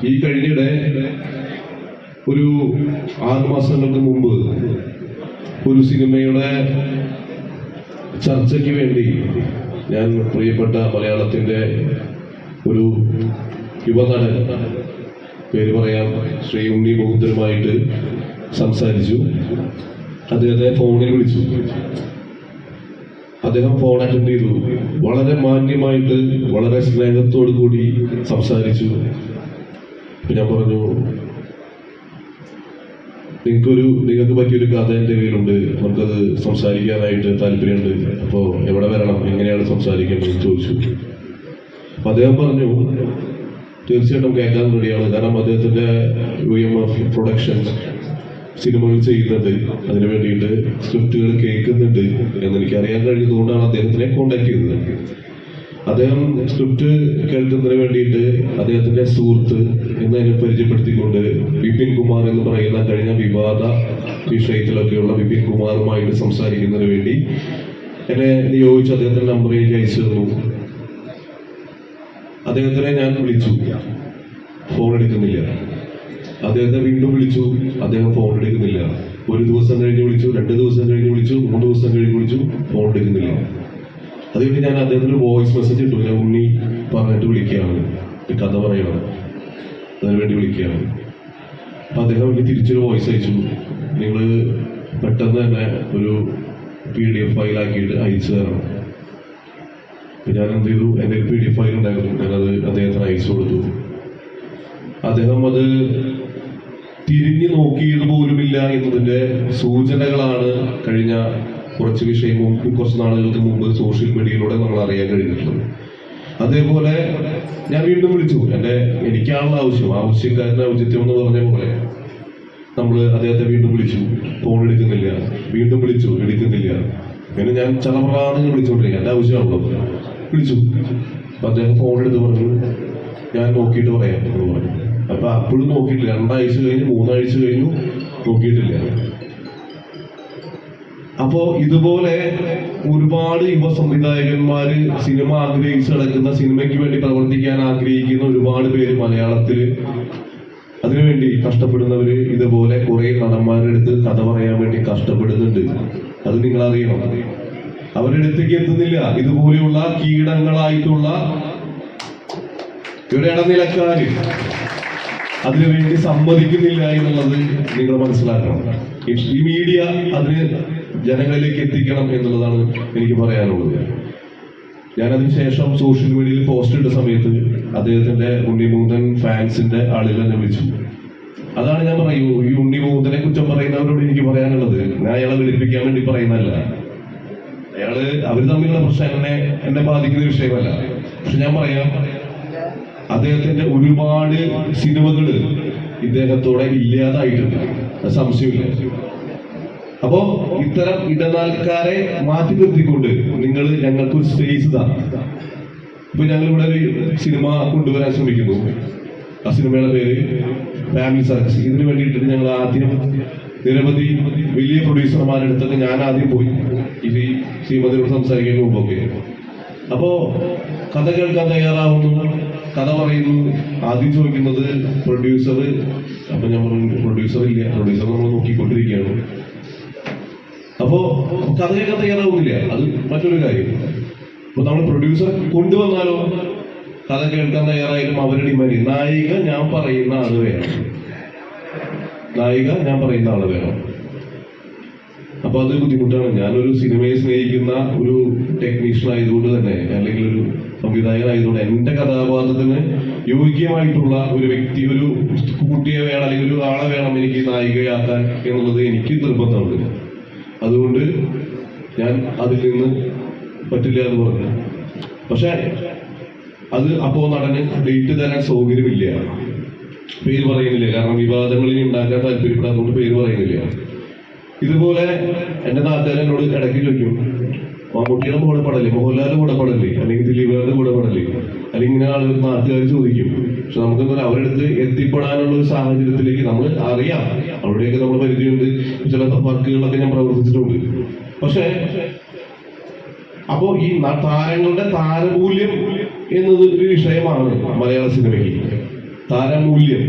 ഈ കഴിഞ്ഞിടെ ഒരു ആറ് മാസങ്ങൾക്ക് മുമ്പ് ഒരു സിനിമയുടെ ചർച്ചയ്ക്ക് വേണ്ടി ഞാൻ പ്രിയപ്പെട്ട മലയാളത്തിന്റെ ഒരു യുവനടൻ പേര് പറയാം ശ്രീ ഉണ്ണി ബൗദ്ധരുമായിട്ട് സംസാരിച്ചു. അദ്ദേഹത്തെ ഫോണിൽ വിളിച്ചു. അദ്ദേഹം ഫോൺ അറ്റൻഡ് ചെയ്തു. വളരെ മാന്യമായിട്ട് വളരെ സ്നേഹത്തോടു കൂടി സംസാരിച്ചു. അപ്പൊ ഞാൻ പറഞ്ഞു നിങ്ങൾക്കൊരു നിങ്ങൾക്ക് പറ്റിയൊരു കഥ എന്റെ കയ്യിലുണ്ട്. നമുക്കത് സംസാരിക്കാനായിട്ട് താല്പര്യമുണ്ട്. അപ്പോൾ എവിടെ വരണം? എങ്ങനെയാണ് സംസാരിക്കേണ്ടത്? ചോദിച്ചു. അപ്പം അദ്ദേഹം പറഞ്ഞു തീർച്ചയായിട്ടും കേൾക്കാൻ റെഡിയാണ്. കാരണം അദ്ദേഹത്തിന്റെ യു എം എഫ് പ്രൊഡക്ഷൻ സിനിമകൾ ചെയ്യുന്നുണ്ട്. അതിനു വേണ്ടിയിട്ട് സ്ക്രിപ്റ്റുകൾ കേൾക്കുന്നുണ്ട്. എന്ന് എനിക്ക് അറിയാൻ കഴിഞ്ഞതുകൊണ്ടാണ് അദ്ദേഹത്തിനെ കോണ്ടാക്ട് ചെയ്തത്. അദ്ദേഹം സ്ക്രിപ്റ്റ് കേൾക്കുന്നതിന് വേണ്ടിയിട്ട് അദ്ദേഹത്തിന്റെ സുഹൃത്ത് എന്നതിനെ പരിചയപ്പെടുത്തിക്കൊണ്ട് വിപിൻ കുമാർ എന്ന് പറയുന്ന കഴിഞ്ഞ വിവാദ വിഷയത്തിലൊക്കെയുള്ള വിപിൻ കുമാറുമായിട്ട് സംസാരിക്കുന്നതിന് വേണ്ടി എന്നെ നിയോഗിച്ച് അദ്ദേഹത്തിന്റെ നമ്പർ അയച്ചു തന്നു. അദ്ദേഹത്തിനെ ഞാൻ വിളിച്ചു. ഫോൺ എടുക്കുന്നില്ല. അദ്ദേഹത്തെ വീണ്ടും വിളിച്ചു. അദ്ദേഹം ഫോൺ എടുക്കുന്നില്ല. ഒരു ദിവസം കഴിഞ്ഞ് വിളിച്ചു രണ്ട് ദിവസം കഴിഞ്ഞ് വിളിച്ചു മൂന്ന് ദിവസം കഴിഞ്ഞ് വിളിച്ചു ഫോൺ എടുക്കുന്നില്ല. അതുകൊണ്ട് ഞാൻ അദ്ദേഹത്തിന് വോയിസ് മെസ്സേജ് ഇട്ടു. ഞാൻ ഉണ്ണി പറഞ്ഞിട്ട് വിളിക്കുകയാണ്. കഥ പറയുകയാണ് അതിനു വേണ്ടി വിളിക്കുകയാണ്. അപ്പൊ അദ്ദേഹം എനിക്ക് തിരിച്ചൊരു വോയിസ് അയച്ചു. നിങ്ങൾ പെട്ടെന്ന് തന്നെ ഒരു പി ഡി എഫ് ഫയലാക്കിയിട്ട് അയച്ചു തരണം. അപ്പം ഞാൻ എന്ത് ചെയ്തു? എന്റെ ഒരു പി ഡി എഫ് ഫയൽ ഉണ്ടായിരുന്നു. ഞാനത് അദ്ദേഹത്തിന് അയച്ചു കൊടുത്തു. അദ്ദേഹം അത് തിരിഞ്ഞു നോക്കിയത് പോലുമില്ല എന്നതിന്റെ സൂചനകളാണ് കഴിഞ്ഞ കുറച്ച് വിഷയം കുറച്ച് നാളുകൾക്ക് മുമ്പ് സോഷ്യൽ മീഡിയയിലൂടെ നമ്മൾ അറിയാൻ കഴിഞ്ഞിട്ടുണ്ട്. അതേപോലെ ഞാൻ വീണ്ടും വിളിച്ചു. എന്റെ എനിക്കാണല്ലോ ആവശ്യം. ആവശ്യക്കാരന്റെ ഔചിത്യം എന്ന് പറഞ്ഞ പോലെ നമ്മൾ അദ്ദേഹത്തെ വീണ്ടും വിളിച്ചു. ഫോൺ എടുക്കുന്നില്ല. വീണ്ടും വിളിച്ചു. എടുക്കുന്നില്ല. പിന്നെ ഞാൻ ചലമറാന്ന് വിളിച്ചുകൊണ്ടിരിക്കുക. എന്റെ ആവശ്യമാണല്ലോ. വിളിച്ചു. അപ്പൊ അദ്ദേഹം ഫോൺ എടുത്ത് പറഞ്ഞു ഞാൻ നോക്കിയിട്ട് പറയാം എന്ന് പറഞ്ഞു. അപ്പൊ അപ്പോഴും നോക്കിയിട്ടില്ല. രണ്ടാഴ്ച കഴിഞ്ഞു മൂന്നാഴ്ച കഴിഞ്ഞു നോക്കിയിട്ടില്ല. അപ്പോ ഇതുപോലെ ഒരുപാട് യുവ സംവിധായകന്മാര് സിനിമ ആഗ്രഹിച്ച് നടക്കുന്ന സിനിമയ്ക്ക് വേണ്ടി പ്രവർത്തിക്കാൻ ആഗ്രഹിക്കുന്ന ഒരുപാട് പേര് മലയാളത്തിൽ. അതിനുവേണ്ടി കഷ്ടപ്പെടുന്നവര് ഇതുപോലെ കുറെ നടന്മാരുടെ അടുത്ത് കഥ പറയാൻ വേണ്ടി കഷ്ടപ്പെടുന്നുണ്ട്. അത് നിങ്ങൾ അറിയണം അവരുടെ അടുത്തേക്ക് എത്തുന്നില്ല. ഇതുപോലെയുള്ള കീടങ്ങളായിട്ടുള്ള ഇവരുടെ ഇടനിലക്കാര് അതിനുവേണ്ടി സമ്മതിക്കുന്നില്ല എന്നുള്ളത് നിങ്ങൾ മനസ്സിലാക്കണം. ഈ- മീഡിയ അതിന് ജനങ്ങളിലേക്ക് എത്തിക്കണം എന്നുള്ളതാണ് എനിക്ക് പറയാനുള്ളത്. ഞാനതിന് ശേഷം സോഷ്യൽ മീഡിയയിൽ പോസ്റ്റ് ഇട്ട സമയത്ത് അദ്ദേഹത്തിന്റെ ഉണ്ണിമൂന്തൻ ഫാൻസിന്റെ ആളുകൾ എന്നെ വിളിച്ചു. അതാണ് ഞാൻ പറയൂ ഈ ഉണ്ണിമൂന്തനെ കുറ്റം പറയുന്നവരോട് എനിക്ക് പറയാനുള്ളത്. ഞാൻ അയാളെ വിളിപ്പിക്കാൻ വേണ്ടി പറയുന്നതല്ല. അയാൾ അവർ തമ്മിലുള്ള പ്രശ്നം എന്നെ എന്നെ ബാധിക്കുന്ന വിഷയമല്ല. പക്ഷെ ഞാൻ പറയാം അദ്ദേഹത്തിന്റെ ഒരുപാട് സിനിമകൾ ഇദ്ദേഹത്തോടെ ഇല്ലാതായിട്ടുണ്ട്. സംശയമില്ല. അപ്പോ ഇത്തരം ഇടനാൽക്കാരെ മാറ്റി നിർത്തിക്കൊണ്ട് നിങ്ങൾ ഞങ്ങൾക്ക് ഒരു സ്പേസ് താ ഇപ്പൊ ഞങ്ങൾ ഇവിടെ ഒരു സിനിമ കൊണ്ടുവരാൻ ശ്രമിക്കുന്നു. ആ സിനിമയുടെ പേര് ഫാമിലി സർക്കസ് ഇതിനു വേണ്ടിയിട്ട് ഞങ്ങൾ ആദ്യം നിരവധി വലിയ പ്രൊഡ്യൂസർമാരുടെ അടുത്തൊക്കെ ഞാൻ ആദ്യം പോയി. ഇത് ഈ ശ്രീമതിയോട് സംസാരിക്കാൻ മുമ്പൊക്കെ അപ്പോ കഥ കേൾക്കാൻ തയ്യാറാവുന്നു. കഥ പറയുന്നു. ആദ്യം ചോദിക്കുന്നത് പ്രൊഡ്യൂസർ അപ്പൊ ഞാൻ പറഞ്ഞു പ്രൊഡ്യൂസർ ഇല്ല. പ്രൊഡ്യൂസർ നമ്മൾ നോക്കിക്കൊണ്ടിരിക്കുകയാണ്. അപ്പോ കഥ കേൾക്കാൻ തയ്യാറാവുന്നില്ല അത് മറ്റൊരു കാര്യം. അപ്പൊ നമ്മൾ പ്രൊഡ്യൂസർ കൊണ്ടുവന്നാലോ? കഥ കേൾക്കാൻ തയ്യാറായാലും അവരുടെ ഡിമാൻഡ് നായിക ഞാൻ പറയുന്ന ആൾ വേണം. നായിക ഞാൻ പറയുന്ന ആൾ വേണം. അപ്പൊ അത് ബുദ്ധിമുട്ടാണ്. ഞാനൊരു സിനിമയെ സ്നേഹിക്കുന്ന ഒരു ടെക്നീഷ്യൻ ആയതുകൊണ്ട് തന്നെ അല്ലെങ്കിൽ ഒരു സംവിധായകനായതുകൊണ്ട് എന്റെ കഥാപാത്രത്തിന് യോഗ്യമായിട്ടുള്ള ഒരു വ്യക്തി ഒരു കുട്ടിയെ വേണം അല്ലെങ്കിൽ ഒരു ആളെ വേണം എനിക്ക് നായികയാക്കാൻ എന്നുള്ളത് എനിക്ക് നിർബന്ധമുണ്ട്. അതുകൊണ്ട് ഞാൻ അതിൽ നിന്ന് പറ്റില്ല എന്ന് പറഞ്ഞു. പക്ഷെ അത് അപ്പോ നടന് ഡേറ്റ് തരാൻ സൗകര്യമില്ല. പേര് പറയുന്നില്ല. കാരണം വിവാദങ്ങളിൽ ഉണ്ടാക്കാൻ താല്പര്യപ്പെടാത്തതുകൊണ്ട് പേര് പറയുന്നില്ല. ഇതുപോലെ എന്റെ നാട്ടുകാർ എന്നോട് ഇടയ്ക്ക് ചോദിക്കും മമ്മൂട്ടിയുടെ കൂടെ പടല്ലേ? മോഹൻലാലിന്റെ കൂടെ പടല്ലേ? അല്ലെങ്കിൽ ദിലീപുകാരുടെ കൂടെ പടല്ലേ? അല്ലെങ്കിൽ ഇങ്ങനെ ആളുകൾ നാട്ടുകാർ ചോദിക്കും. പക്ഷെ നമുക്കെന്താ അവരെടുത്ത് എത്തിപ്പെടാനുള്ള ഒരു സാഹചര്യത്തിലേക്ക് നമ്മൾ അറിയാം. അവിടെയൊക്കെ നമ്മൾ പരിചയമുണ്ട് ചില വർക്കുകളൊക്കെ ഞാൻ പ്രവർത്തിച്ചിട്ടുണ്ട്. പക്ഷേ അപ്പോ ഈ താരങ്ങളുടെ താരമൂല്യം എന്നത് ഒരു വിഷയമാണ് മലയാള സിനിമയ്ക്ക്. താരമൂല്യം.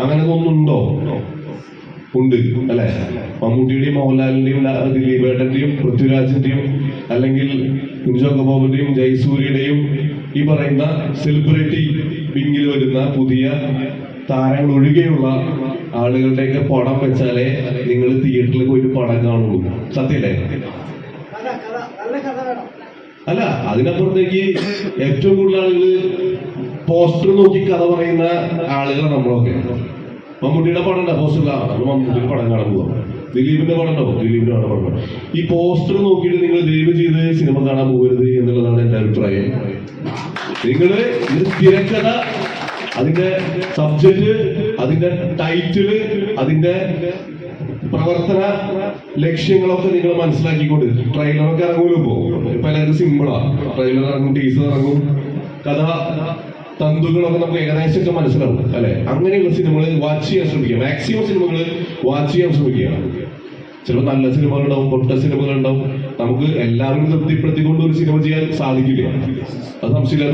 അങ്ങനെ ഒന്നുണ്ടോ ഉണ്ട് അല്ലെ? മമ്മൂട്ടിയുടെയും മോഹൻലാലിന്റെയും ദിലീപേട്ടന്റെയും പൃഥ്വിരാജിന്റെയും അല്ലെങ്കിൽ കുഞ്ചോ കബോബിന്റെയും ജയസൂര്യയുടെയും ഈ പറയുന്ന സെലിബ്രിറ്റി വിങ്ങിൽ വരുന്ന പുതിയ താരങ്ങൾ ഒഴികെയുള്ള ആളുകളുടെയൊക്കെ പടം വെച്ചാലേ നിങ്ങൾ തിയേറ്ററിൽ പോയിട്ട് പടം കാണുള്ളൂ. സത്യല്ലേ? അല്ല അതിനപ്പുറത്തേക്ക് ഏറ്റവും കൂടുതൽ ആളുകൾ പോസ്റ്റർ നോക്കി കഥ പറയുന്ന ആളുകളാണ് നമ്മളൊക്കെ. മമ്മൂട്ടിയുടെ പടം ഉണ്ടോ പോസ്റ്റർ നമ്മൾ മമ്മൂട്ടിയുടെ പടം കാണാൻ പോകാം ദിലീപിന്റെ പടം ഉണ്ടോ ദിലീപിന്റെ പടം പടം ഈ പോസ്റ്റർ നോക്കിയിട്ട് നിങ്ങൾ ദയവ് ചെയ്ത് സിനിമ കാണാൻ പോകരുത് എന്നുള്ളതാണ് എന്റെ അഭിപ്രായം. നിങ്ങൾ തിരക്കഥ അതിന്റെ സബ്ജക്റ്റ് അതിന്റെ ടൈറ്റിൽ അതിന്റെ പ്രവർത്തന ലക്ഷ്യങ്ങളൊക്കെ നിങ്ങൾ മനസ്സിലാക്കിക്കൊണ്ട് ട്രെയിലറൊക്കെ ഇറങ്ങൂലോ ഇപ്പോ? ഇപ്പൊ എല്ലാവരും സിമ്പിളാണ് ട്രെയിലർ ഇറങ്ങും ടീസർ ഇറങ്ങും. കഥ തന്തുകളൊക്കെ നമുക്ക് ഏകദേശമൊക്കെ മനസ്സിലാവും അല്ലെ? അങ്ങനെയുള്ള സിനിമകൾ വാച്ച് ചെയ്യാൻ ശ്രമിക്കുക. മാക്സിമം സിനിമകൾ വാച്ച് ചെയ്യാൻ ശ്രമിക്കുക. ചിലപ്പോൾ നല്ല സിനിമകളുണ്ടാവും പൊട്ട സിനിമകളുണ്ടാവും നമുക്ക് എല്ലാവരും തൃപ്തിപ്പെടുത്തിക്കൊണ്ട് ഒരു സിനിമ ചെയ്യാൻ സാധിക്കില്ല? അത് സംശയമില്ലാത്ത